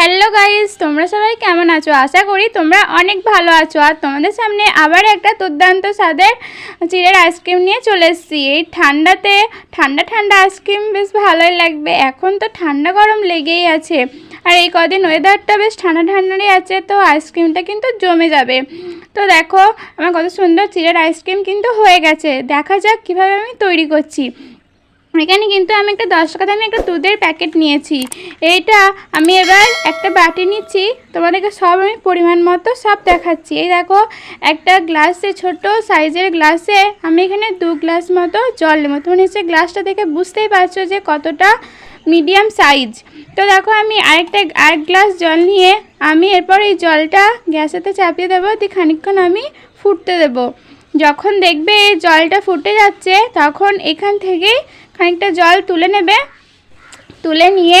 Hello guys, তোমরা সবাই কেমন আছো? আশা করি তোমরা অনেক ভালো আছো। আর তোমাদের সামনে আবার একটা দুর্দান্ত স্বাদের চিড়ের আইসক্রিম নিয়ে চলে এসেছি। এই ঠান্ডাতে, ঠান্ডা ঠান্ডা আইসক্রিম বেশ ভালোই লাগবে। এখন তো ঠান্ডা গরম লেগেই আছে। আর এই কদিন ওয়েদারটা বেশ ঠান্ডা ঠান্ডারই আছে, তো আইসক্রিমটা কিন্তু জমে যাবে। তো দেখো, আমার কত সুন্দর চিড়ের আইসক্রিম কিন্তু হয়ে গেছে। দেখা যাক কীভাবে আমি তৈরি করছি। এখানে কিন্তু আমি একটা দশ টাকা দামে একটা দুধের প্যাকেট নিয়েছি। এইটা আমি এবার একটা বাটি নিচ্ছি। তোমাদেরকে সব আমি পরিমাণ মতো সব দেখাচ্ছি। এই দেখো, একটা গ্লাসে, ছোট সাইজের গ্লাসে আমি এখানে দু গ্লাস মতো জল নেব। তুমি নিশ্চয়ই গ্লাসটা দেখে বুঝতেই পারছ যে কতটা মিডিয়াম সাইজ। তো দেখো, আমি আরেকটা, আরেক গ্লাস জল নিয়ে আমি এরপর এই জলটা গ্যাসেতে চাপিয়ে দেবো। দিয়ে খানিকক্ষণ আমি ফুটতে দেবো। যখন দেখবে এই জলটা ফুটে যাচ্ছে, তখন এখান থেকেই খানিকটা জল তুলে নেবে, তুলে নিয়ে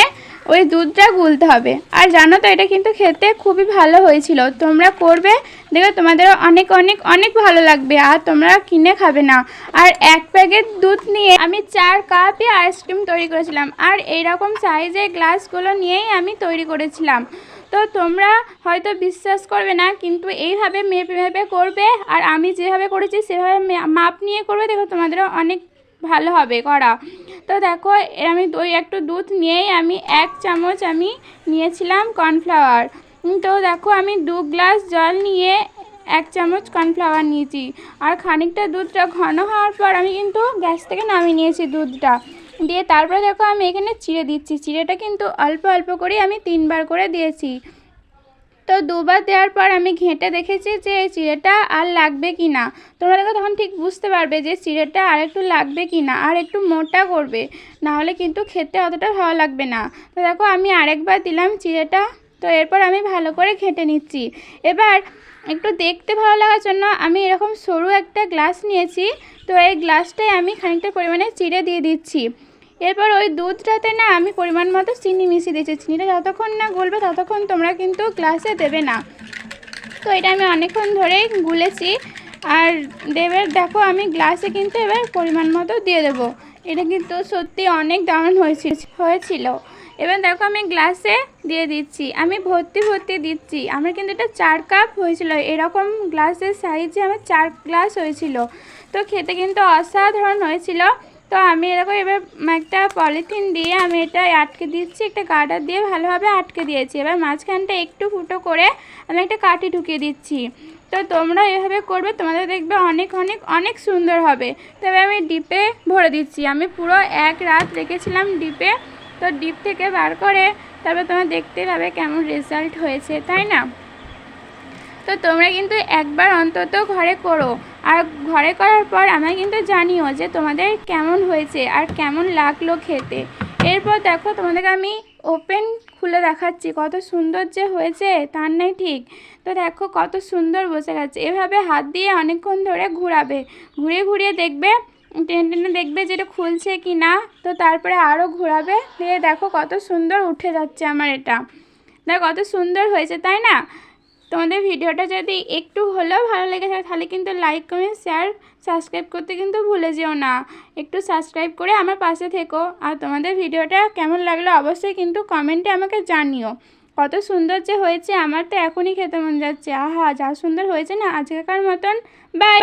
ওই দুধটা গুলতে হবে। আর জানো তো, এটা কিন্তু খেতে খুবই ভালো হয়েছিল। তোমরা করবে, দেখবে তোমাদেরও অনেক অনেক অনেক ভালো লাগবে, আর তোমরা কিনে খাবে না। আর এক প্যাকেট দুধ নিয়ে আমি চার কাপই আইসক্রিম তৈরি করেছিলাম, আর এইরকম সাইজের গ্লাসগুলো নিয়েই আমি তৈরি করেছিলাম। তো তোমরা হয়তো বিশ্বাস করবে না, কিন্তু এইভাবে মেপে মেপে করবে, আর আমি যেভাবে করেছি, সেভাবে মাপ নিয়ে করবে দেখো তোমাদেরও অনেক ভালো হবে করা তো দেখো আমি ওই একটু দুধ নিয়েই আমি এক চামচ আমি নিয়েছিলাম কর্নফ্লাওয়ার। তো দেখো, আমি দু গ্লাস জল নিয়ে এক চামচ কর্নফ্লাওয়ার নিয়েছি। আর খানিকটা দুধটা ঘন হওয়ার পর আমি কিন্তু গ্যাস থেকে নামিয়ে নিয়েছি দুধটা। দিয়ে তারপরে দেখো, আমি এখানে চিড়ে দিচ্ছি। চিড়েটা কিন্তু অল্প অল্প করেই আমি তিনবার করে দিয়েছি। তো দুবার দেওয়ার পর আমি ঘেঁটে দেখেছি যে এই চিড়েটা আর লাগবে কি না। তোমরা দেখো তখন ঠিক বুঝতে পারবে যে চিড়েটা আর একটু লাগবে কি না, আর একটু মোটা করবে। নাহলে কিন্তু খেতে অতটা ভালো লাগবে না। তো দেখো আমি আরেকবার দিলাম চিড়েটা, তো এরপর আমি ভালো করে ঘেঁটে নিচ্ছি। এবার একটু দেখতে ভালো লাগার জন্য আমি এরকম সরু একটা গ্লাস নিয়েছি, তো এই গ্লাসটায় আমি খানিকটা পরিমাণে চিড়ে দিয়ে দিচ্ছি। এরপর ওই দুধটাতে না আমি পরিমাণ মতো চিনি মিশিয়ে দিয়েছি। চিনিটা যতক্ষণ না গলবে ততক্ষণ তোমরা কিন্তু গ্লাসে দেবে না। তো এটা আমি অনেকক্ষণ ধরেই গুলেছি। আর দেবের দেখো আমি গ্লাসে কিন্তু এবার পরিমাণ মতো দিয়ে দেবো। এটা কিন্তু সত্যি অনেক দারুণ হয়েছিল হয়েছিল। এবার দেখো আমি গ্লাসে দিয়ে দিচ্ছি। আমি ভর্তি ভর্তি দিচ্ছি। আমার কিন্তু এটা চার কাপ হয়েছিল। এরকম গ্লাসের সাইজে আমার চার গ্লাস হয়েছিল। তো খেতে কিন্তু অসাধারণ হয়েছিল। তো আমি এরকম এবার একটা পলিথিন দিয়ে আমি এটা আটকে দিচ্ছি, একটা গার্ডার দিয়ে ভালোভাবে আটকে দিয়েছি। এবার মাঝখানটা একটু ফুটো করে আমি একটা কাঠি ঢুকিয়ে দিচ্ছি। তো তোমরা এভাবে করবে, তোমাদের দেখবে অনেক অনেক অনেক সুন্দর হবে। তবে আমি ডিপে ভরে দিচ্ছি। আমি পুরো এক রাত রেখেছিলাম ডিপে। তো ডিপ থেকে বার করে তারপর তোমরা দেখতে পাবে কেমন রেজাল্ট হয়েছে, তাই না? তো তোমরা কিন্তু একবার অন্তত ঘরে করো। আর ঘরে করার পর আমায় কিন্তু জানিও যে তোমাদের কেমন হয়েছে আর কেমন লাগল খেতে। এরপর দেখো তোমাদেরকে আমি ওপেন খুলে দেখাচ্ছি কত সুন্দর যে হয়েছে, তার নাই ঠিক। তো দেখো কত সুন্দর বসে গেছে। এভাবে হাত দিয়ে অনেকক্ষণ ধরে ঘোরাবে। ঘুরিয়ে ঘুরিয়ে দেখবে, টেনে টেনে দেখবে যে এটা খুলছে কি না। তো তারপরে আরও ঘোরাবে। দিয়ে দেখো কত সুন্দর উঠে যাচ্ছে আমার এটা। দেখো কত সুন্দর হয়েছে, তাই না? তোমাদের ভিডিওটা যদি একটু হলেও ভালো লেগে থাকে, তাহলে কিন্তু লাইক কমেন্ট শেয়ার সাবস্ক্রাইব করতে কিন্তু ভুলে যেও না। একটু সাবস্ক্রাইব করে আমার পাশে থেকো। আর তোমাদের ভিডিওটা কেমন লাগল অবশ্যই কিন্তু কমেন্টে আমাকে জানিও। কত সুন্দর যে হয়েছে, আমার তো এখনই খেতে মন যাচ্ছে। আহা, যা সুন্দর হয়েছে না, আজকেকার মতন। বাই